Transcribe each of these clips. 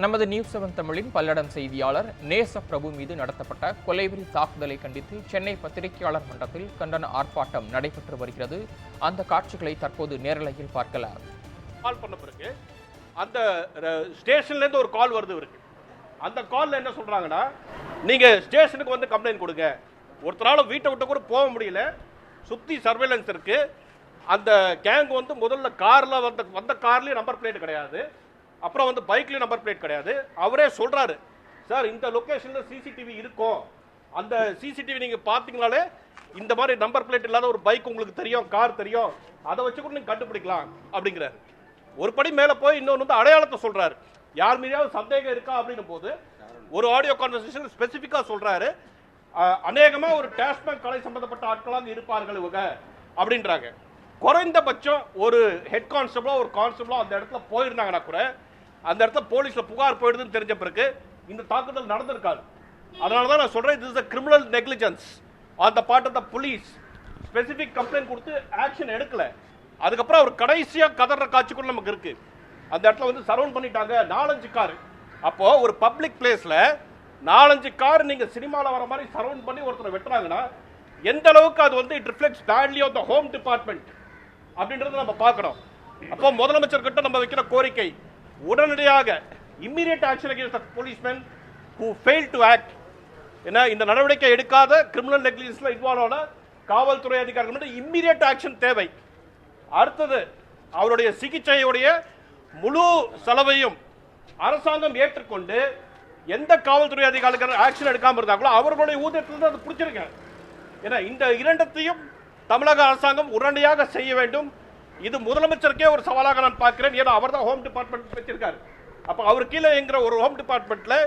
நமது news seven தமிழின் பல்லடம் செய்தியாளர் நேச பிரபு மீது நடத்தப்பட்ட கொலைவெறி தாக்குதலை கண்டித்து சென்னை பத்திரிகையாளர் மன்றத்தில் கண்டன ஆர்ப்பாட்டம் நடைபெற்று வருகிறது. அந்த காட்சிகளை தற்போது நேரலையில் பார்க்கலாம் கால் பண்ண பிறகு அந்த ஸ்டேஷன்லேருந்து ஒரு கால் வருது இருக்கு அந்த காலில் என்ன சொல்கிறாங்கன்னா நீங்கள் ஸ்டேஷனுக்கு வந்து கம்ப்ளைண்ட் கொடுங்க. ஒருத்தரால வீட்டை விட்டு கூட போக முடியல. சுற்றி சர்வேலன்ஸ் இருக்கு. அந்த கேங் வந்து முதல்ல காரில் வந்த வந்த கார்லேயும் நம்பர் பிளேட் கிடையாது. அப்புறம் வந்து பைக்லேயும் நம்பர் பிளேட் கிடையாது. அவரே சொல்கிறாரு சார் இந்த லொக்கேஷனில் சிசிடிவி இருக்கும். அந்த சிசிடிவி நீங்கள் பார்த்தீங்கனாலே இந்த மாதிரி நம்பர் பிளேட் இல்லாத ஒரு பைக் உங்களுக்கு தெரியும் கார் தெரியும். அதை வச்சு கூட நீங்கள் கண்டுபிடிக்கலாம் அப்படிங்கிறாரு. ஒரு படி மேலே போய் இன்னொன்று வந்து அடையாளத்தை சொல்கிறாரு யார் மீதாவது சந்தேகம் இருக்கா அப்படின்னும் போது ஒரு ஆடியோ கான்வர்சேஷன் ஸ்பெசிஃபிக்காக சொல்கிறாரு அநேகமாக ஒரு டாஸ்மாக் கலை சம்மந்தப்பட்ட ஆட்களாக இருப்பார்கள் இவங்க அப்படின்றாங்க. குறைந்தபட்சம் ஒரு ஹெட் கான்ஸ்டபிளோ ஒரு கான்ஸ்டபிளோ அந்த இடத்துல போயிருந்தாங்கன்னா கூட அந்த இடத்துல போலீஸில் புகார் போயிடுதுன்னு தெரிஞ்ச பிறகு இந்த தாக்குதல் நடந்திருக்காது. அதனால தான் நான் சொல்கிறேன் இது is கிரிமினல் criminal அந்த on the part police specific complaint கொடுத்து ஆக்ஷன் எடுக்கல. அதுக்கப்புறம் அவர் கடைசியாக கதற காட்சி கூட நமக்கு இருக்கு. அந்த இடத்துல வந்து சரவுண்ட் பண்ணிட்டாங்க நாலஞ்சு கார் அப்போ ஒரு பப்ளிக் பிளேஸில் நாலஞ்சு கார் நீங்கள் சினிமாவில் வர மாதிரி சரவுண்ட் பண்ணி ஒருத்தரை வெட்டுறாங்கன்னா எந்த அளவுக்கு அது வந்து it reflects badly of the home department அப்படின்றத நம்ம பார்க்கணும். அப்போ முதலமைச்சர் கிட்ட நம்ம வைக்கிற கோரிக்கை உடனடியாக immediate action against the policeman who fail to act ஏன்னா இந்த நடவடிக்கை எடுக்காத கிரிமினல் நெக்லிஜென்ஸ்ல இன்வால்வ் ஆன காவல்துறை அதிகாரிகள் மட்டும் இம்மீடியட் ஆக்ஷன் தேவை. அடுத்தது அவருடைய சிகிச்சையுடைய முழு செலவையும் அரசாங்கம் ஏற்றுக்கொண்டு எந்த காவல்துறை அதிகாரிகள் ஆக்ஷன் எடுக்காமல் இருந்தாங்களோ அவர்களுடைய ஊதியத்தில் அது பிடிச்சிருக்கேன் ஏன்னா இந்த இரண்டத்தையும் தமிழக அரசாங்கம் உடனடியாக செய்ய வேண்டும். இது முதலமைச்சருக்கே ஒரு சவாலாக நான் பார்க்கிறேன். ஏன்னா அவர் தான் ஹோம் டிபார்ட்மெண்ட் வச்சிருக்காரு. அப்போ அவர் கீழே என்கிற ஒரு ஹோம் டிபார்ட்மெண்ட்டில்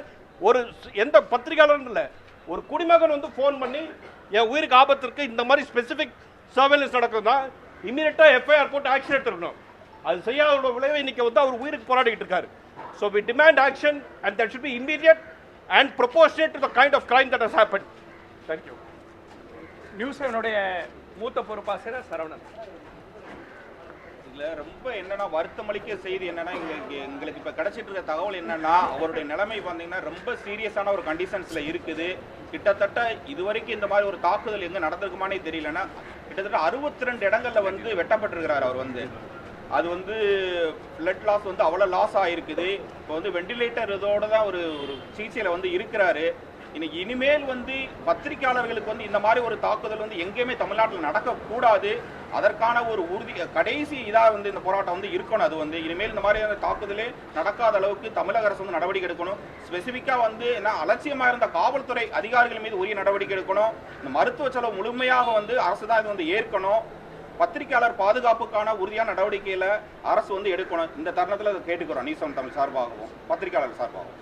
ஒரு எந்த பத்திரிகையாளரும் இல்லை. ஒரு குடிமகன் வந்து ஃபோன் பண்ணி என் உயிருக்கு ஆபத்திற்கு இந்த மாதிரி ஸ்பெசிஃபிக் சர்வேலன்ஸ் நடக்குதுன்னா இமீடியட்டா எஃப்ஐஆர் போட்டு ஆக்ஷன் எடுத்துருக்கணும் அது செய்யாத விளைவை இன்னைக்கு வந்து அவர் உயிருக்கு போராடிக்கிட்டு இருக்காரு. So we demand action and that should be immediate and proportionate to the kind of crime that has happen thank you news செவனுடைய மூத்த பொறுப்பாசிரியர் சரவணன். இதில் ரொம்ப என்னன்னா வருத்தமளிக்க செய்தி என்னன்னா எங்களுக்கு எங்களுக்கு இப்போ கிடைச்சிட்டு இருக்க தகவல் என்னன்னா அவருடைய நிலைமை பார்த்தீங்கன்னா ரொம்ப சீரியஸான ஒரு கண்டிஷன்ஸில் இருக்குது. கிட்டத்தட்ட இதுவரைக்கும் இந்த மாதிரி ஒரு தாக்குதல் எங்கே நடந்திருக்குமானே தெரியலன்னா கிட்டத்தட்ட அறுபத்தி ரெண்டு இடங்களில் வந்து வெட்டப்பட்டிருக்கிறார் அவர் வந்து. அது வந்து பிளட் லாஸ் வந்து அவ்வளோ லாஸ் ஆகிருக்குது இப்போ வந்து வெண்டிலேட்டர் இதோட தான் ஒரு ஒரு சிகிச்சையில் வந்து இருக்கிறாரு. இன்னைக்கு இனிமேல் வந்து பத்திரிக்கையாளர்களுக்கு வந்து இந்த மாதிரி ஒரு தாக்குதல் வந்து எங்கேயுமே தமிழ்நாட்டில் நடக்கக்கூடாது. அதற்கான ஒரு உறுதி கடைசி இதாக வந்து இந்த போராட்டம் வந்து இருக்கணும் அது வந்து. இனிமேல் இந்த மாதிரியான தாக்குதலே நடக்காத அளவுக்கு தமிழக அரசு வந்து நடவடிக்கை எடுக்கணும். ஸ்பெசிஃபிக்காக வந்து என்ன அலட்சியமாக இருந்த காவல்துறை அதிகாரிகள் மீது உரிய நடவடிக்கை எடுக்கணும். இந்த மருத்துவ செலவு முழுமையாக வந்து அரசு தான் இது வந்து ஏற்கணும். பத்திரிகையாளர் பாதுகாப்புக்கான உறுதியான நடவடிக்கையில அரசு வந்து எடுக்கணும். இந்த தருணத்தில் அதை கேட்டுக்கிறோம். நீசம் தமிழ் சார்பாகவும் பத்திரிகையாளர் சார்பாகவும்.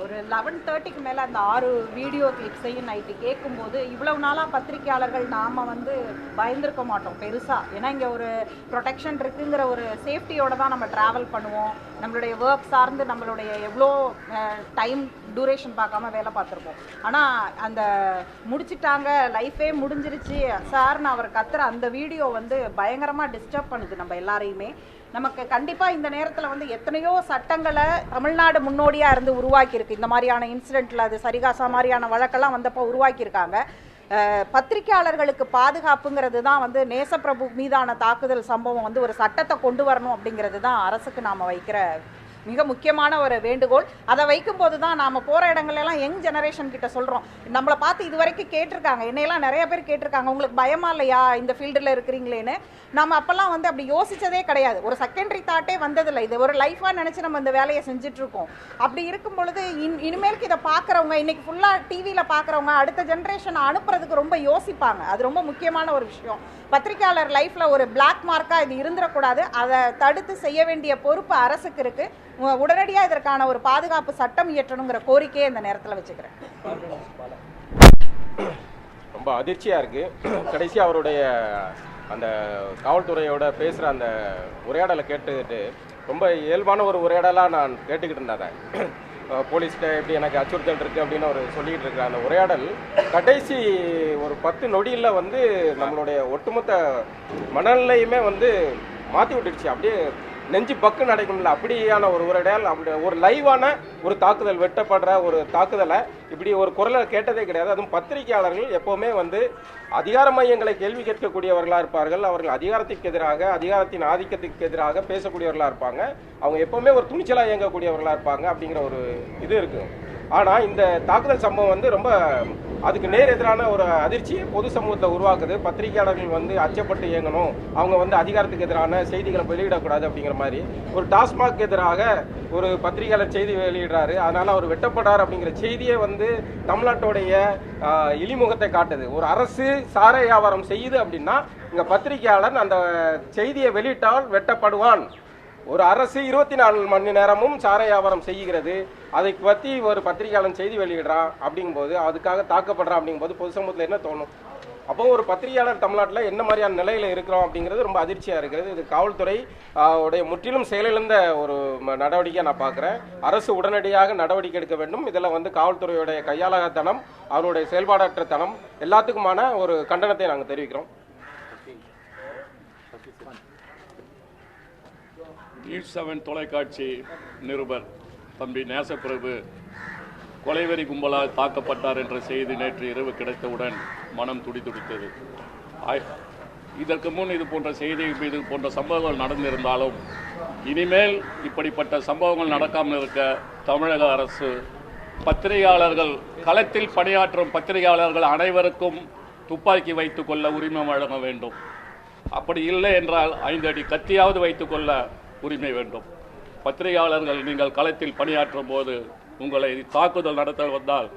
ஒரு லெவன் தேர்ட்டிக்கு மேலே அந்த ஆறு வீடியோ கிளிப்ஸையும் நைட்டு கேட்கும்போது இவ்வளவு நாளாக பத்திரிக்கையாளர்கள் நாம் வந்து பயந்துருக்க மாட்டோம் பெருசாக ஏன்னா இங்கே ஒரு ப்ரொடெக்ஷன் இருக்குங்கிற ஒரு சேஃப்டியோடு தான் நம்ம ட்ராவல் பண்ணுவோம். நம்மளுடைய ஒர்க் சார்ந்து நம்மளுடைய எவ்வளோ டைம் டூரேஷன் பார்க்காம வேலை பார்த்துருப்போம். ஆனால் அந்த முடிச்சிட்டாங்க லைஃபே முடிஞ்சிருச்சு. சார்னு அவர் கத்துற அந்த வீடியோ வந்து பயங்கரமாக டிஸ்டர்ப் பண்ணுது நம்ம எல்லாரையுமே. நமக்கு கண்டிப்பாக இந்த நேரத்தில் வந்து எத்தனையோ சட்டங்களை தமிழ்நாடு முன்னோடியாக இருந்து உருவாக்கியிருக்கு. இந்த மாதிரியான இன்சிடெண்ட்டில் அது சரிகாசா மாதிரியான வழக்கெல்லாம் வந்தப்போ உருவாக்கியிருக்காங்க. பத்திரிகையாளர்களுக்கு பத்திரிக்கையாளர்களுக்கு பாதுகாப்புங்கிறது தான் வந்து நேசப்பிரபு மீதான தாக்குதல் சம்பவம் வந்து ஒரு சட்டத்தை கொண்டு வரணும் அப்படிங்கிறது தான் அரசுக்கு நாம் வைக்கிற மிக முக்கியமான ஒரு வேண்டுகோள். அதை வைக்கும்போது தான் நாம் போகிற இடங்கள்லாம் யங் ஜெனரேஷன் கிட்ட சொல்கிறோம் நம்மளை பார்த்து இது வரைக்கும் கேட்டிருக்காங்க. என்னையெல்லாம் நிறைய பேர் கேட்டிருக்காங்க. உங்களுக்கு பயமா இல்லையா? இந்த ஃபீல்டில் இருக்கிறீங்களேன்னு. நம்ம அப்போல்லாம் வந்து அப்படி யோசித்ததே கிடையாது. ஒரு செகண்டரி தாட்டே வந்ததில்லை. இது ஒரு லைஃபாக நினச்சி நம்ம இந்த வேலையை செஞ்சிட்ருக்கோம். அப்படி இருக்கும் பொழுது இன் இனிமேலுக்கு இதை பார்க்குறவங்க இன்னைக்கு ஃபுல்லாக டிவியில் பார்க்குறவங்க அடுத்த ஜென்ரேஷனை அனுப்புறதுக்கு ரொம்ப யோசிப்பாங்க. அது ரொம்ப முக்கியமான ஒரு விஷயம். பத்திரிக்கையாளர் லைஃப்பில் ஒரு பிளாக் மார்க்காக இது இருந்துடக்கூடாது அதை தடுத்து செய்ய வேண்டிய பொறுப்பு அரசுக்கு இருக்குது உடனடியாக இதற்கான ஒரு பாதுகாப்பு சட்டம் இயற்றணுங்கிற கோரிக்கையை இந்த நேரத்தில் வச்சுக்கிறேன். ரொம்ப அதிர்ச்சியாக இருக்குது கடைசி அவருடைய அந்த காவல்துறையோட பேசுகிற அந்த உரையாடலை கேட்டுக்கிட்டு ரொம்ப இயல்பான ஒரு உரையாடலாக நான் கேட்டுக்கிட்டு இருந்தேன். அதை. போலீஸ்கிட்ட எப்படி எனக்கு அச்சுறுத்தல் இருக்குது அப்படின்னு அவர் சொல்லிட்டு இருக்கிற அந்த உரையாடல் கடைசி ஒரு பத்து நொடியில் வந்து நம்மளுடைய ஒட்டுமொத்த மனநிலையுமே வந்து மாற்றி விட்டுடுச்சு. அப்படியே நெஞ்சு பக்கு நடக்கணும்ல அப்படியான ஒரு உரையாடல் அப்படி ஒரு லைவான ஒரு தாக்குதல் வெட்டப்படுற ஒரு தாக்குதலை இப்படி ஒரு குரலை கேட்டதே கிடையாது. அதுவும் பத்திரிகையாளர்கள் எப்போவுமே வந்து அதிகார மையங்களை கேள்வி கேட்கக்கூடியவர்களாக இருப்பார்கள். அவர்கள் அதிகாரத்திற்கு எதிராக அதிகாரத்தின் ஆதிக்கத்துக்கு எதிராக பேசக்கூடியவர்களாக இருப்பாங்க. அவங்க எப்போவுமே ஒரு துணிச்சலாக இயங்கக்கூடியவர்களாக இருப்பாங்க அப்படிங்கிற ஒரு இது இருக்கு. ஆனால் இந்த தாக்குதல் சம்பவம் வந்து ரொம்ப அதுக்கு நேர் எதிரான ஒரு அதிர்ச்சியை பொது சமூகத்தை உருவாக்குது. பத்திரிகையாளர்கள் வந்து அச்சப்பட்டு இயங்கணும். அவங்க வந்து அதிகாரத்துக்கு எதிரான செய்திகளை வெளியிடக்கூடாது அப்படிங்கிற மாதிரி. ஒரு டாஸ்மாக் எதிராக ஒரு பத்திரிகையாளர் செய்தி வெளியிடுறாரு. அதனால அவர் வெட்டப்படுறார் அப்படிங்கிற செய்தியே வந்து தமிழ்நாட்டுடைய இழிமுகத்தை காட்டுது. ஒரு அரசு சார வியாபாரம் செய்யுது அப்படின்னா இங்க பத்திரிகையாளர் அந்த செய்தியை வெளியிட்டால் வெட்டப்படுவான். ஒரு அரசு இருபத்தி நாலு மணி நேரமும் சார வியாபாரம் செய்கிறது. அதை பற்றி ஒரு பத்திரிகையாளன் செய்தி வெளியிடுறான் அப்படிங்கும்போது அதுக்காக தாக்கப்படுறான் அப்படிங்கும்போது பொது சமூகத்தில் என்ன தோணும்? அப்போ ஒரு பத்திரிகையாளர் தமிழ்நாட்டில் என்ன மாதிரியான நிலையில் இருக்கிறோம் அப்படிங்கிறது ரொம்ப அதிர்ச்சியாக இருக்கிறது இது காவல்துறை உடைய முற்றிலும் செயலிழந்த ஒரு நடவடிக்கையாக நான் பார்க்குறேன் அரசு உடனடியாக நடவடிக்கை எடுக்க வேண்டும். இதில் வந்து காவல்துறையுடைய கையாளகத்தனம் அவருடைய செயல்பாடற்ற தனம் எல்லாத்துக்குமான ஒரு கண்டனத்தை நாங்கள் தெரிவிக்கிறோம். நியூஸ் செவன் தொலைக்காட்சி நிருபர் தம்பி நேசப்பிரபு கொலைவெறி கும்பலால் தாக்கப்பட்டார் என்ற செய்தி நேற்று இரவு கிடைத்தவுடன் மனம் துடிதுடித்தது. இதற்கு முன் இது போன்ற செய்தி இது போன்ற சம்பவங்கள் நடந்திருந்தாலும் இனிமேல் இப்படிப்பட்ட சம்பவங்கள் நடக்காமல் இருக்க தமிழக அரசு பத்திரிகையாளர்கள் களத்தில் பணியாற்றும் பத்திரிகையாளர்கள் அனைவருக்கும் துப்பாக்கி வைத்துக்கொள்ள உரிமை வழங்க வேண்டும். அப்படி இல்லை என்றால் ஐந்து அடி கத்தியாவது வைத்துக்கொள்ள உரிமை வேண்டும். பத்திரிகையாளர்கள் நீங்கள் களத்தில் பணியாற்றும் போது உங்களை தாக்குதல் நடத்த வந்தால்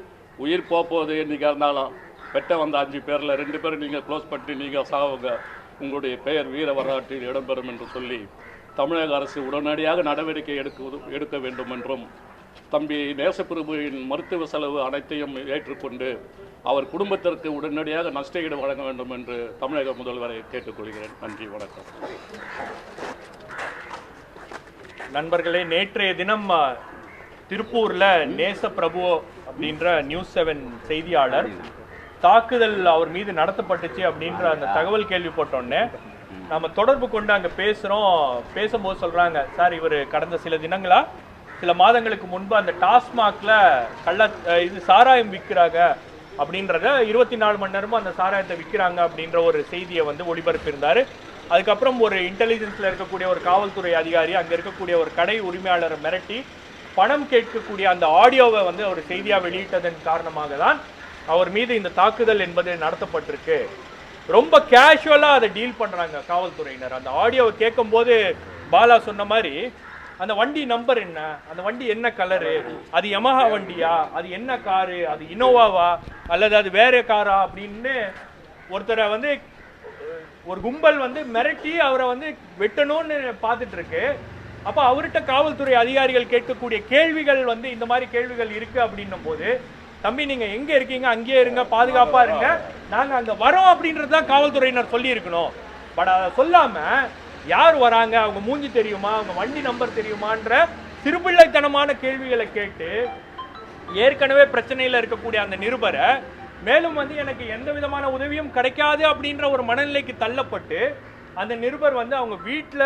உயிர் போப்போது நீங்கள் இருந்தாலும் வெட்ட வந்த அஞ்சு பேரில் ரெண்டு பேரும் நீங்கள் க்ளோஸ் பண்ணி நீங்கள் சாவுங்க. உங்களுடைய பெயர் வீர வரலாற்றில் இடம்பெறும் என்று சொல்லி தமிழக அரசு உடனடியாக நடவடிக்கை எடுக்க எடுக்க வேண்டும் என்றும் தம்பி நேசப்பிரபுவின் மருத்துவ செலவு அனைத்தையும் ஏற்றுக்கொண்டு அவர் குடும்பத்திற்கு உடனடியாக நஷ்டஈடு வழங்க வேண்டும் என்று தமிழக முதல்வரை கேட்டுக்கொள்கிறேன். நன்றி வணக்கம். நண்பர்களே நேற்றைய தினம் திருப்பூர்ல நேச பிரபு அப்படின்ற நியூஸ் செவன் செய்தியாளர் தாக்குதல் அவர் மீது நடத்தப்பட்டுச்சு அப்படின்ற அந்த தகவல் கேள்விப்பட்டோடனே நம்ம தொடர்பு கொண்டு அங்க பேசுறோம். பேசும்போது சொல்றாங்க சார் இவர் கடந்த சில தினங்களா சில மாதங்களுக்கு முன்பு அந்த டாஸ்மாக்ல கள்ள இது சாராயம் விற்கிறாங்க அப்படின்றத இருபத்தி நாலு மணி நேரமும் அந்த சாராயத்தை விற்கிறாங்க அப்படின்ற ஒரு செய்தியை வந்து ஒளிபரப்பியிருந்தாரு. அதுக்கப்புறம் ஒரு இன்டெலிஜென்ஸில் இருக்கக்கூடிய ஒரு காவல்துறை அதிகாரி அங்கே இருக்கக்கூடிய ஒரு கடை உரிமையாளரை மிரட்டி பணம் கேட்கக்கூடிய அந்த ஆடியோவை வந்து அவர் செய்தியாக வெளியிட்டதன் காரணமாக தான் அவர் மீது இந்த தாக்குதல் என்பது நடத்தப்பட்டிருக்கு. ரொம்ப கேஷுவலாக அதை டீல் பண்ணுறாங்க காவல்துறையினர். அந்த ஆடியோவை கேட்கும்போது பாலா சொன்ன மாதிரி அந்த வண்டி நம்பர் என்ன? அந்த வண்டி என்ன கலரு அது யமஹா வண்டியா? அது என்ன காரு அது இனோவாவா அல்லது அது வேற காரா அப்படின்னு ஒருத்தரை வந்து ஒரு கும்பல் வந்து மிரட்டி அவரை வந்து வெட்டணும்னு பார்த்துட்டு இருக்கு. அப்போ அவர்கிட்ட காவல்துறை அதிகாரிகள் கேட்கக்கூடிய கேள்விகள் வந்து இந்த மாதிரி கேள்விகள் இருக்கு அப்படின்னும் போது தம்பி நீங்க எங்க இருக்கீங்க? அங்கேயே இருங்க பாதுகாப்பா இருங்க. நாங்க அங்க வரோம் அப்படின்றது தான் காவல்துறையினர் சொல்லி இருக்கணும் பட் அதை சொல்லாம யார் வராங்க? அவங்க மூஞ்சி தெரியுமா? அவங்க வண்டி நம்பர் தெரியுமான்ற சிறுபிள்ளைத்தனமான கேள்விகளை கேட்டு ஏற்கனவே பிரச்சனையில் இருக்கக்கூடிய அந்த நிருபரை மேலும் வந்து எனக்கு எந்த விதமான உதவியும் கிடைக்காது அப்படின்ற ஒரு மனநிலைக்கு தள்ளப்பட்டு அந்த நிருபர் வந்து அவங்க வீட்டில்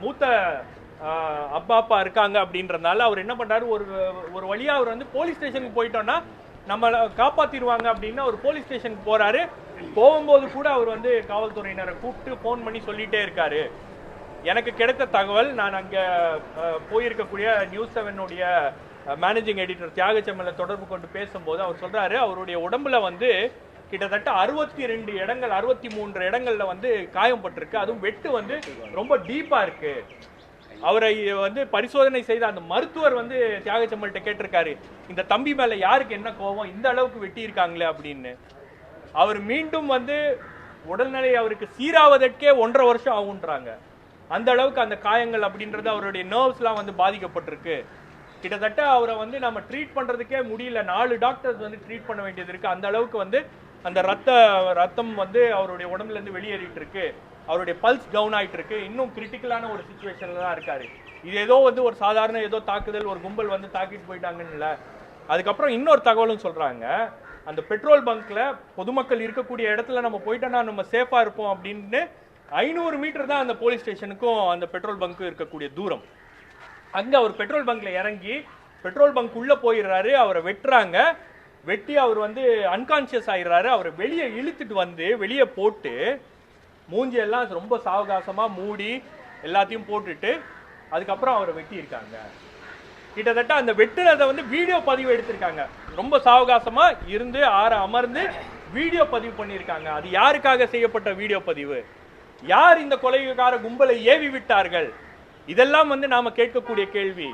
மூத்த அப்பா அப்பா இருக்காங்க அப்படின்றதுனால அவர் என்ன பண்ணுறாரு ஒரு ஒரு வழியாக அவர் வந்து போலீஸ் ஸ்டேஷனுக்கு போயிட்டோன்னா நம்மளை காப்பாற்றிடுவாங்க அப்படின்னு அவர் போலீஸ் ஸ்டேஷனுக்கு போகிறாரு போகும்போது கூட அவர் வந்து காவல்துறையினரை கூப்பிட்டு ஃபோன் பண்ணி சொல்லிகிட்டே இருக்காரு. எனக்கு கிடைத்த தகவல் நான் அங்கே போயிருக்கக்கூடிய நியூஸ் செவனுடைய மேனேஜிங் எடிட்டர் தியாகச்செம்மலை தொடர்பு கொண்டு பேசும்போது அவர் சொல்கிறாரு அவருடைய உடம்புல வந்து கிட்டத்தட்ட அறுபத்தி ரெண்டு இடங்கள் அறுபத்தி மூன்று இடங்கள்ல வந்து காயம்பட்டிருக்கு. அதுவும் வெட்டு வந்து ரொம்ப டீப்பாக இருக்குது அவரை வந்து பரிசோதனை செய்த அந்த மருத்துவர் வந்து தியாகச்சம்மல்கிட்ட கேட்டிருக்காரு இந்த தம்பி மேலே யாருக்கு என்ன கோபம்? இந்த அளவுக்கு வெட்டியிருக்காங்களே அப்படின்னு. அவர் மீண்டும் வந்து உடல்நிலை அவருக்கு சீராவதற்கே ஒன்றரை வருஷம் ஆகுன்றாங்க அந்த அளவுக்கு அந்த காயங்கள் அப்படின்றது அவருடைய நர்வ்ஸ்லாம் வந்து பாதிக்கப்பட்டிருக்கு. கிட்டத்தட்ட அவரை வந்து நம்ம ட்ரீட் பண்ணுறதுக்கே முடியல. நாலு டாக்டர்ஸ் வந்து ட்ரீட் பண்ண வேண்டியது இருக்குது அந்த அளவுக்கு வந்து அந்த ரத்த ரத்தம் வந்து அவருடைய உடம்புலேருந்து வெளியேறிட்டு இருக்கு. அவருடைய பல்ஸ் டவுன் ஆகிட்டு இருக்கு. இன்னும் கிரிட்டிக்கலான ஒரு சுச்சுவேஷனில் தான் இருக்காரு. இது ஏதோ வந்து ஒரு சாதாரண ஏதோ தாக்குதல் ஒரு கும்பல் வந்து தாக்கிட்டு போயிட்டாங்கன்னு அதுக்கப்புறம் இன்னொரு தகவலும் சொல்கிறாங்க அந்த பெட்ரோல் பங்க்கில் பொதுமக்கள் இருக்கக்கூடிய இடத்துல நம்ம போயிட்டோன்னா நம்ம சேஃபாக இருப்போம் அப்படின்னு ஐநூறு மீட்டர் தான் அந்த போலீஸ் ஸ்டேஷனுக்கும் அந்த பெட்ரோல் பங்க்கும் இருக்கக்கூடிய தூரம். அங்கே அவர் பெட்ரோல் பங்கில் இறங்கி பெட்ரோல் பங்க் உள்ளே போயிடுறாரு அவரை வெட்டுறாங்க. வெட்டி அவர் வந்து அன்கான்ஷியஸ் ஆயிடுறாரு. அவரை வெளியே இழுத்துட்டு வந்து வெளியே போட்டு மூஞ்சியெல்லாம் ரொம்ப சாவகாசமாக மூடி எல்லாத்தையும் போட்டுட்டு அதுக்கப்புறம் அவரை வெட்டியிருக்காங்க. கிட்டத்தட்ட அந்த வெட்டுறதை வந்து வீடியோ பதிவு எடுத்திருக்காங்க. ரொம்ப சாவகாசமாக இருந்து ஆற அமர்ந்து வீடியோ பதிவு பண்ணியிருக்காங்க. அது யாருக்காக செய்யப்பட்ட வீடியோ பதிவு? யார் இந்த கொலைகார கும்பலை ஏவி விட்டார்கள்? இதெல்லாம் வந்து நாம் கேட்கக்கூடிய கேள்வி.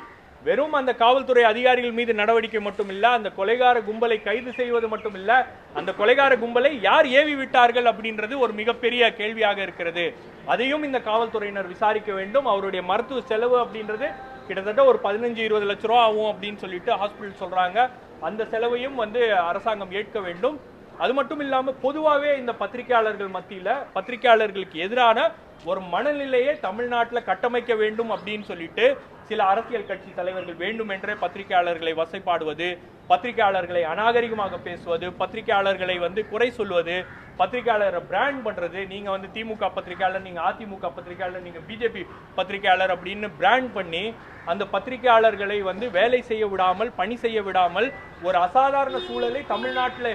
வெறும் அந்த காவல்துறை அதிகாரிகள் மீது நடவடிக்கை மட்டும் இல்ல அந்த கொலைகார கும்பலை கைது செய்வது மட்டும் இல்ல அந்த கொலைகார கும்பலை யார் ஏவி விட்டார்கள் அப்படின்றது ஒரு மிகப்பெரிய கேள்வியாக இருக்கிறது. அதையும் இந்த காவல்துறையினர் விசாரிக்க வேண்டும். அவருடைய மருத்துவ செலவு அப்படின்றது கிட்டத்தட்ட ஒரு பதினஞ்சு இருபது லட்ச ரூபா ஆகும் அப்படின்னு சொல்லிட்டு ஹாஸ்பிட்டல் சொல்றாங்க. அந்த செலவையும் வந்து அரசாங்கம் ஏற்க வேண்டும். அது மட்டும் இல்லாம பொதுவாகவே இந்த பத்திரிகையாளர்கள் மத்தியில பத்திரிகையாளர்களுக்கு எதிரான ஒரு மனநிலையை தமிழ்நாட்டுல கட்டமைக்க வேண்டும் அப்படின்னு சொல்லிட்டு சில அரசியல் கட்சி தலைவர்கள் வேண்டும் என்றே பத்திரிகையாளர்களை வசைப்பாடுவது பத்திரிகையாளர்களை அநாகரிகமாக பேசுவது பத்திரிகையாளர்களை வந்து குறை சொல்வது பத்திரிகையாளரை பிராண்ட் பண்றது நீங்க வந்து திமுக பத்திரிகையாளர் நீங்க அதிமுக பத்திரிகையாளர் நீங்க பிஜேபி பத்திரிகையாளர் அப்படின்னு பிராண்ட் பண்ணி அந்த பத்திரிகையாளர்களை வந்து வேலை செய்ய விடாமல் பணி செய்ய விடாமல் ஒரு அசாதாரண சூழலை தமிழ்நாட்டில்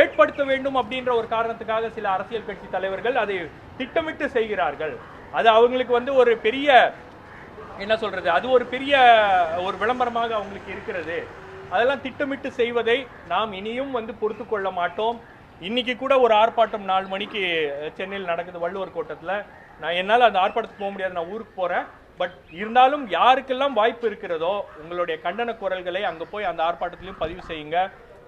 ஏற்படுத்த வேண்டும் அப்படின்ற ஒரு காரணத்துக்காக சில அரசியல் கட்சி தலைவர்கள் அதை திட்டமிட்டு செய்கிறார்கள். அது அவங்களுக்கு வந்து ஒரு பெரிய என்ன சொல்கிறது அது ஒரு பெரிய ஒரு விளம்பரமாக அவங்களுக்கு இருக்கிறது. அதெல்லாம் திட்டமிட்டு செய்வதை நாம் இனியும் வந்து பொறுத்து கொள்ள மாட்டோம். இன்னைக்கு கூட ஒரு ஆர்ப்பாட்டம் நாலு மணிக்கு சென்னையில் நடக்குது வள்ளுவர் கோட்டத்தில். நான் என்னால் அந்த ஆர்ப்பாட்டத்துக்கு போக முடியாது நான் ஊருக்கு போகிறேன் பட் இருந்தாலும் யாருக்கெல்லாம் வாய்ப்பு இருக்கிறதோ உங்களுடைய கண்டன குரல்களை அங்கே போய் அந்த ஆர்ப்பாட்டத்திலையும் பதிவு செய்யுங்க.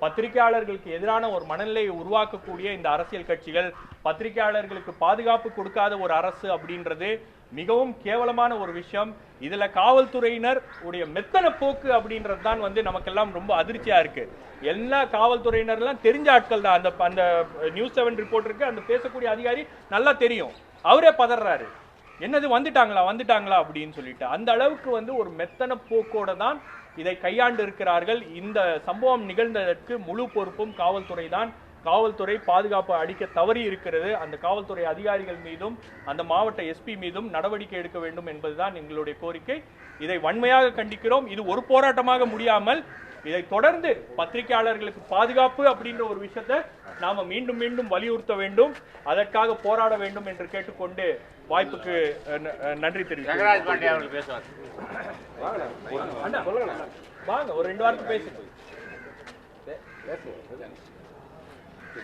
பத்திரிகையாளர்களுக்கு எதிரான ஒரு மனநிலையை உருவாக்கக்கூடிய இந்த அரசியல் கட்சிகள் பத்திரிகையாளர்களுக்கு பாதுகாப்பு கொடுக்காத ஒரு அரசு அப்படின்றது மிகவும் கேவலமான ஒரு விஷயம். இதுல காவல்துறையினர் உடைய மெத்தன போக்கு அப்படின்றது தான் வந்து நமக்கெல்லாம் ரொம்ப அதிர்ச்சியா இருக்கு. எல்லா காவல்துறையினர்லாம் தெரிஞ்ச ஆட்கள் தான். அந்த அந்த நியூஸ் செவன் ரிப்போர்ட்டருக்கு அந்த பேசக்கூடிய அதிகாரி நல்லா தெரியும். அவரே பதறாரு. என்னது வந்துட்டாங்களா வந்துட்டாங்களா அப்படின்னு சொல்லிட்டு. அந்த அளவுக்கு வந்து ஒரு மெத்தன போக்கோட தான் இதை கையாண்டு இருக்கிறார்கள். இந்த சம்பவம் நிகழ்ந்ததற்கு முழு பொறுப்பும் காவல்துறை தான். காவல்துறை பாதுகாப்பு அளிக்க தவறி இருக்கிறது. அந்த காவல்துறை அதிகாரிகள் மீதும் அந்த மாவட்ட எஸ்பி மீதும் நடவடிக்கை எடுக்க வேண்டும் என்பதுதான் எங்களுடைய கோரிக்கை. இதை வன்மையாக கண்டிக்கிறோம். இது ஒரு போராட்டமாக முடியாமல் இதை தொடர்ந்து பத்திரிகையாளர்களுக்கு பாதுகாப்பு அப்படின்ற ஒரு விஷயத்தை நாம மீண்டும் மீண்டும் வலியுறுத்த வேண்டும். அதற்காக போராட வேண்டும் என்று கேட்டுக்கொண்டு வாய்ப்புக்கு நன்றி தெரிவிக்கிறேன் அண்ணா, வாங்க ஒரு ரெண்டு வாரத்துக்கு பேசுங்க.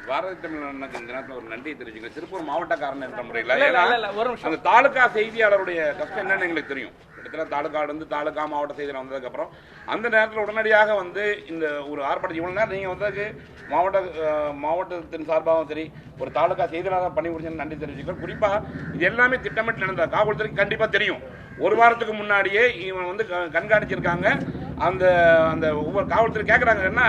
பாரதிய தமிழனுக்கு இந்த நேரத்தில் ஒரு நன்றியை தெரிவிச்சுக்கிறேன். திருப்பூர் மாவட்டக்காரன் என்ற முறையில். அந்த தாலுகா செய்தியாளருடைய கஷ்டம் என்னன்னு எங்களுக்கு தெரியும். கிட்டத்தட்ட தாலுகா இருந்து தாலுகா மாவட்ட செய்தியில் வந்ததுக்கப்புறம் அந்த நேரத்தில் உடனடியாக வந்து இந்த ஒரு ஆர்ப்பாட்டம் இவ்வளோ நேரம் நீங்கள் வந்ததுக்கு மாவட்ட மாவட்டத்தின் சார்பாகவும் சரி ஒரு தாலுகா செய்தியாளராக பண்ணி நன்றி தெரிவிச்சுக்கிறேன். குறிப்பாக இது எல்லாமே திட்டமிட்டு நடந்த காவல்துறைக்கு கண்டிப்பாக தெரியும். ஒரு வாரத்துக்கு முன்னாடியே இவன் வந்து கண்காணிச்சிருக்காங்க. அந்த அந்த ஒவ்வொரு காவல்துறை கேட்குறாங்க என்ன?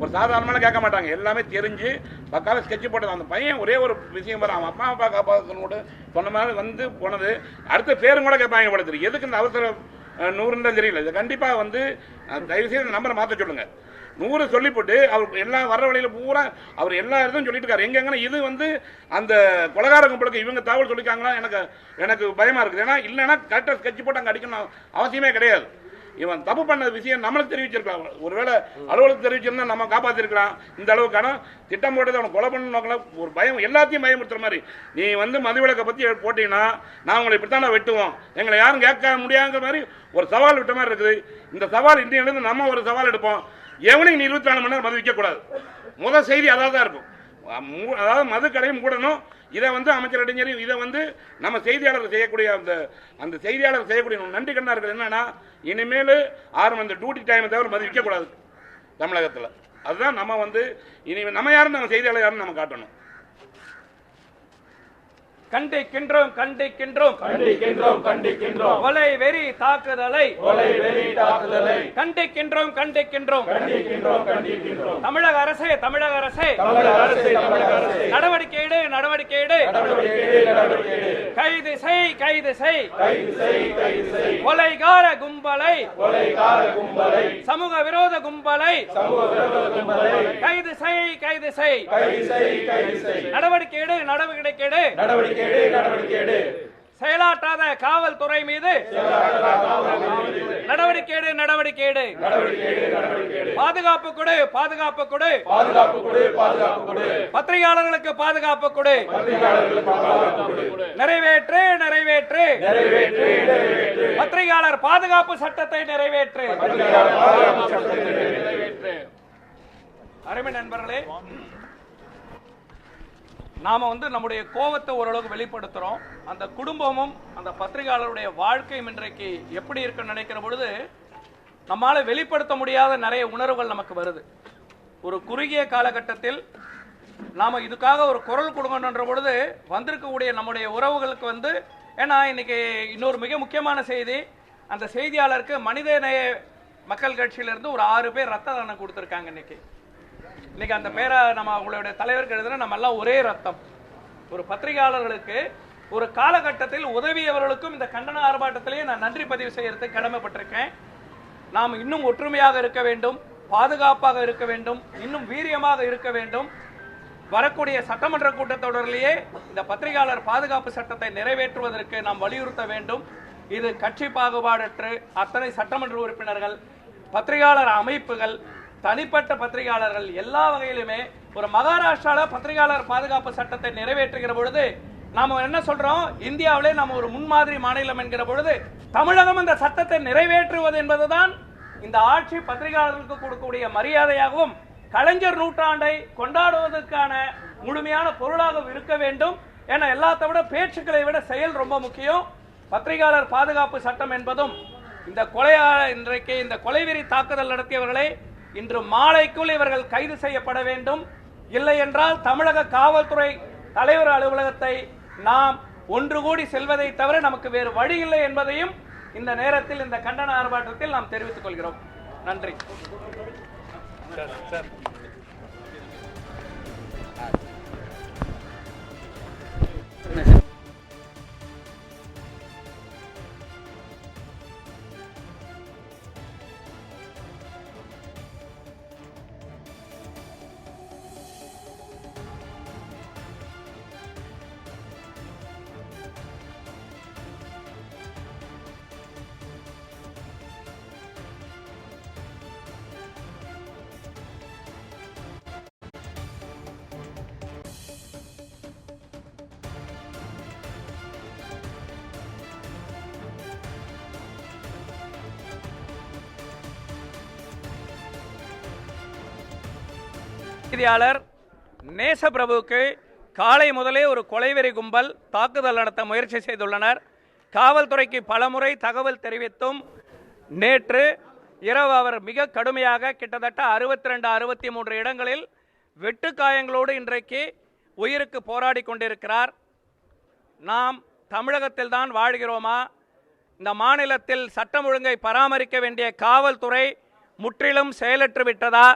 ஒரு சாதாரணமான கேட்க மாட்டாங்க. எல்லாமே தெரிஞ்சு பக்கால ஸ்கெட்ச் போட்டது. அந்த பையன் ஒரே ஒரு விஷயம் வர அவன் அப்பா அப்பா காப்பாற்றனோட சொன்ன மாதிரி வந்து போனது. அடுத்த பேரும் கூட கேட்பாங்க போல எதுக்கு இந்த அவசர நூறுன்னு தான் தெரியல. இது கண்டிப்பாக வந்து அஹ், தயவு செய்து இந்த நம்பரை மாற்ற சொல்லுங்க. நூறு சொல்லி போட்டு அவர் எல்லா வர்ற வழியில் பூரா அவர் எல்லா இடத்தையும் சொல்லிட்டு இருக்காரு எங்கன்னா இது வந்து அந்த கொலகார கும்பலுக்கு இவங்க தகவல் சொல்லிக்காங்களா எனக்கு எனக்கு பயமா இருக்குது. ஏன்னா இல்லைன்னா கரெக்டாக ஸ்கெட்ச் போட்டு அங்கே அடிக்கணும் அவசியமே கிடையாது. இவன் தப்பு பண்ண விஷயம் நம்மளுக்கு தெரிவிச்சிருக்கலாம் ஒருவேளை அலுவலகத்துக்கு தெரிவிச்சிருந்தா நம்ம காப்பாத்திருக்கலாம். இந்த அளவுக்கான திட்டம் போட்டது அவனை கொலை பண்ண நோக்கல. ஒரு பயம் எல்லாத்தையும் பயமுறுத்துற மாதிரி. நீ வந்து மதுவிலக்கை பத்தி போட்டீங்கன்னா நான் உங்களை இப்படித்தான் வெட்டுவோம். எங்களை யாரும் கேட்க முடியாங்கிற மாதிரி ஒரு சவால் விட்ட மாதிரி இருக்குது. இந்த சவால் இந்தியிலிருந்து நம்ம ஒரு சவால் எடுப்போம். எவனையும் நீ இருபத்தி நாலு மணி நேரம் மது விற்கக்கூடாது முதல் செய்தி அதாவது தான் இருக்கும். அதாவது மது கடையும் கூடணும் இதை வந்து அமைச்சர் இடைஞர் இதை வந்து நம்ம செய்தியாளர் செய்யக்கூடிய அந்த அந்த செய்தியாளர் செய்யக்கூடிய நன்றி கண்ணார்கள் என்னன்னா இனிமேல் ஆறு அந்த டியூட்டி டைமை தவிர மது விற்கக்கூடாது தமிழகத்தில். அதுதான் நம்ம வந்து இனி நம்ம யாரும் நம்ம செய்தியாளர் யாருன்னு நம்ம காட்டணும். கண்டிக்கின்றோம் கண்டிக்கின்றோம். கண்டிக்கின்றோம் கண்டிக்கின்றோம். கொலை வெறி தாக்குதலை கொலை வெறி தாக்குதலை கண்டிக்கின்றோம் கண்டிக்கின்றோம். கண்டிக்கின்றோம் கண்டிக்கின்றோம். தமிழக அரசே தமிழக அரசே. தமிழக அரசே தமிழக அரசே. நடவடிக்கை எடு நடவடிக்கை எடு. கைது செய் கைது செய். கைது செய் கைது செய். கொலைகார கும்பலை. கொலைகார கும்பலை. சமூக விரோத கும்பலை. சமூக விரோத கும்பலை. கைது செய் கைது செய். கைது செய் கைது செய். நடவடிக்கை எடு நடவடிக்கை எடு. நடவடிக்கை எடு நடவடிக்கை எடு. செயலாற்றாத காவல்துறை மீது நடவடிக்கை எடு நடவடிக்கை எடு. பாதுகாப்பு கொடு பாதுகாப்பு கொடு. பாதுகாப்பு கொடு பாதுகாப்பு கொடு. பத்திரிகையாளர்களுக்கு பாதுகாப்பு கொடு. நிறைவேற்று நிறைவேற்று. நிறைவேற்று நிறைவேற்று. பத்திரிகையாளர் பாதுகாப்பு சட்டத்தை நிறைவேற்று. பத்திரிகையாளர் பாதுகாப்பு சட்டத்தை நிறைவேற்று. அருமை நண்பர்களே நாம வந்து நம்முடைய கோபத்தை ஓரளவுக்கு வெளிப்படுத்துறோம். அந்த குடும்பமும் அந்த பத்திரிகையாளருடைய வாழ்க்கையும் இன்றைக்கு எப்படி இருக்குன்னு நினைக்கிற பொழுது நம்மால வெளிப்படுத்த முடியாத நிறைய உணர்வுகள் நமக்கு வருது. ஒரு குறுகிய காலகட்டத்தில் நாம இதுக்காக ஒரு குரல் கொடுங்கன்ற பொழுது வந்திருக்கக்கூடிய நம்முடைய உறவுகளுக்கு வந்து ஏன்னா இன்னைக்கு இன்னொரு மிக முக்கியமான செய்தி அந்த செய்தியாளருக்கு மனிதநேய மக்கள் கட்சியிலிருந்து ஒரு ஆறு பேர் ரத்த தானம் கொடுத்துருக்காங்க இன்னைக்கு. இன்னைக்கு அந்த பேரை நம்ம அவங்களுடைய தலைவருக்கு எழுதுனா நம்ம எல்லாம் ஒரே ரத்தம். ஒரு பத்திரிகையாளர்களுக்கு ஒரு காலகட்டத்தில் உதவியவர்களுக்கும் இந்த கண்டன ஆர்ப்பாட்டத்திலேயே நான் நன்றி பதிவு செய்யறதுக்கு கடமைப்பட்டிருக்கேன். நாம் இன்னும் ஒற்றுமையாக இருக்க வேண்டும் பாதுகாப்பாக இருக்க வேண்டும் இன்னும் வீரியமாக இருக்க வேண்டும். வரக்கூடிய சட்டமன்ற கூட்டத்தொடரிலேயே இந்த பத்திரிகையாளர் பாதுகாப்பு சட்டத்தை நிறைவேற்றுவதற்கு நாம் வலியுறுத்த வேண்டும். இது கட்சி பாகுபாடற்று அத்தனை சட்டமன்ற உறுப்பினர்கள் பத்திரிகையாளர் அமைப்புகள் தனிப்பட்ட பத்திரிகையாளர்கள் எல்லா வகையிலுமே ஒரு மகாராஷ்டிரால பத்திரிகையாளர் பாதுகாப்பு சட்டத்தை நிறைவேற்றுகிற பொழுது நாம் என்ன சொல்றோம்? இந்தியாவிலே நம்ம ஒரு முன்மாதிரி மாநிலம் என்கிற பொழுது தமிழகம் இந்த சட்டத்தை நிறைவேற்றுவது என்பதுதான் இந்த ஆட்சி பத்திரிகையாளர்களுக்கு கொடுக்கக்கூடிய மரியாதையாகவும் கலைஞர் நூற்றாண்டை கொண்டாடுவதற்கான முழுமையான பொருளாக இருக்க வேண்டும் ஏன்னா எல்லாத்த விட பேச்சுக்களை விட செயல் ரொம்ப முக்கியம். பத்திரிகையாளர் பாதுகாப்பு சட்டம் என்பதும் இந்த கொலையா இன்றைக்கு இந்த கொலைவெறி தாக்குதல் நடத்தியவர்களை இன்று மாலைக்குள் இவர்கள் கைது செய்யப்பட வேண்டும். இல்லை என்றால் தமிழக காவல்துறை தலைவர் அலுவலகத்தை நாம் ஒன்று கூடி செல்வதை தவிர நமக்கு வேறு வழி இல்லை என்பதையும் இந்த நேரத்தில் இந்த கண்டன ஆர்ப்பாட்டத்தில் நாம் தெரிவித்துக் கொள்கிறோம். நன்றி. செய்தியாளர் நேசப்பிரபுவுக்கு காலை முதலே ஒரு கொலைவெறி கும்பல் தாக்குதல் நடத்த முயற்சி செய்துள்ளனர். காவல்துறைக்கு பலமுறை தகவல் தெரிவித்தும் நேற்று இரவு அவர் மிக கடுமையாக கிட்டத்தட்ட அறுபத்தி ரெண்டு அறுபத்தி மூன்று இடங்களில் வெட்டுக்காயங்களோடு இன்றைக்கு உயிருக்கு போராடி கொண்டிருக்கிறார். நாம் தமிழகத்தில் தான் வாழ்கிறோமா? இந்த மாநிலத்தில் சட்டம் ஒழுங்கை பராமரிக்க வேண்டிய காவல்துறை முற்றிலும் செயலற்று விட்டதா?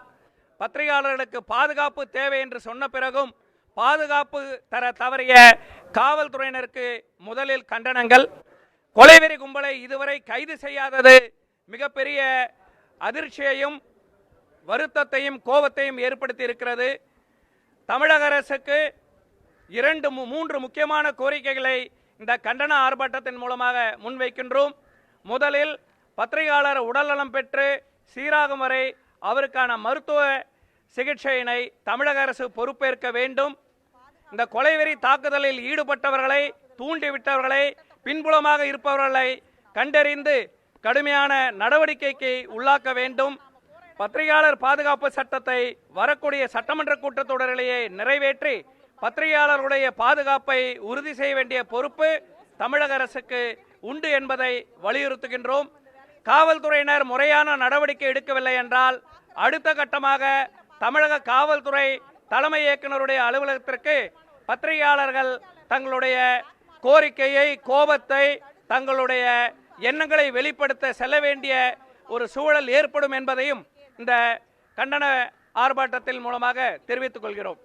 பத்திரிகையாளர்களுக்கு பாதுகாப்பு தேவை என்று சொன்ன பிறகும் பாதுகாப்பு தர தவறிய காவல்துறையினருக்கு முதலில் கண்டனங்கள். கொலைவெறி கும்பலை இதுவரை கைது செய்யாதது மிகப்பெரிய அதிர்ச்சியையும் வருத்தத்தையும் கோபத்தையும் ஏற்படுத்தி இருக்கிறது தமிழக அரசுக்கு இரண்டு மு- மூன்று முக்கியமான கோரிக்கைகளை இந்த கண்டன ஆர்ப்பாட்டத்தின் மூலமாக முன்வைக்கின்றோம். முதலில் பத்திரிகையாளர் உடல்நலம் பெற்று சீராகும் வரை அவருக்கான மருத்துவ சிகிச்சையினை தமிழக அரசு பொறுப்பேற்க வேண்டும். இந்த கொலைவெறி தாக்குதலில் ஈடுபட்டவர்களை தூண்டிவிட்டவர்களை பின்புலமாக இருப்பவர்களை கண்டறிந்து கடுமையான நடவடிக்கைக்கு உள்ளாக்க வேண்டும். பத்திரிகையாளர் பாதுகாப்பு சட்டத்தை வரக்கூடிய சட்டமன்ற கூட்டத்தொடரிலேயே நிறைவேற்றி பத்திரிகையாளர்களுடைய பாதுகாப்பை உறுதி செய்ய வேண்டிய பொறுப்பு தமிழக அரசுக்கு உண்டு என்பதை வலியுறுத்துகின்றோம். காவல்துறையினர் முறையான நடவடிக்கை எடுக்கவில்லை என்றால் அடுத்த கட்டமாக தமிழக காவல்துறை தலைமை இயக்குனருடைய அலுவலகத்திற்கு பத்திரிகையாளர்கள் தங்களுடைய கோரிக்கையை கோபத்தை தங்களுடைய எண்ணங்களை வெளிப்படுத்த செல்ல வேண்டிய ஒரு சூழல் ஏற்படும் என்பதையும் இந்த கண்டன ஆர்ப்பாட்டத்தின் மூலமாக தெரிவித்துக் கொள்கிறோம்.